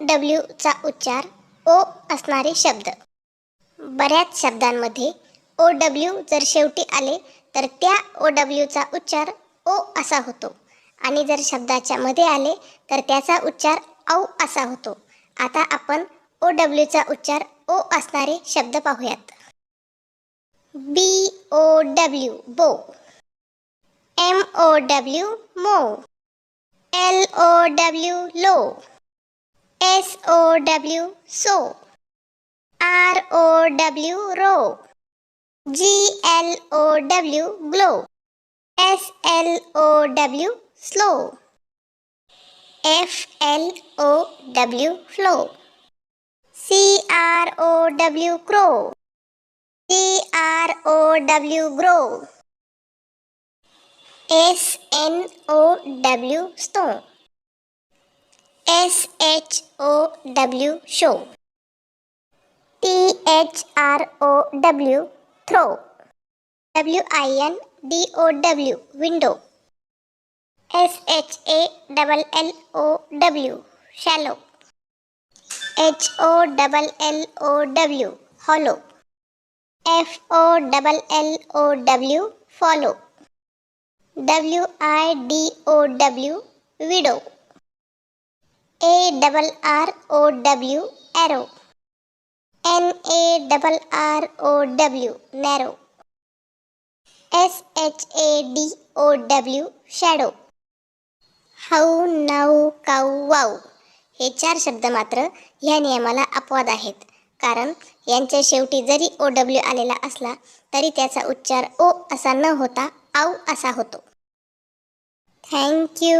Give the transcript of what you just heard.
डब्ल्यूचा उच्चार ओ असणारे शब्द. बऱ्याच शब्दांमध्ये ओ डब्ल्यू जर शेवटी आले तर त्या ओ डब्ल्यूचा उच्चार ओ असा होतो. आणि जर शब्दाच्या मध्ये आले तर त्याचा उच्चार औ असा होतो. आता आपण ओ डब्ल्यूचा उच्चार ओ असणारे शब्द पाहूयात. B O W bow. M O W mow. L O W low. S O W sow. so. row. G L O W glow. S L O W slow. F L O W flow. C R O W crow. C R O W grow. S N O W stone. S H O W show. T H R O W throw. W I N D O W window. S H A W L O W double L O W shallow. H O hollow. F O W L O W follow. W I D O W widow. A double R O W arrow N A double R O W narrow S H A D O W shadow how now cow wow हे चार शब्द मात्र ह्या नियमाला अपवाद आहेत. कारण यांच्या शेवटी जरी ओ डब्ल्यू आलेला असला तरी त्याचा उच्चार ओ असा न होता आऊ असा होतो. थँक्यू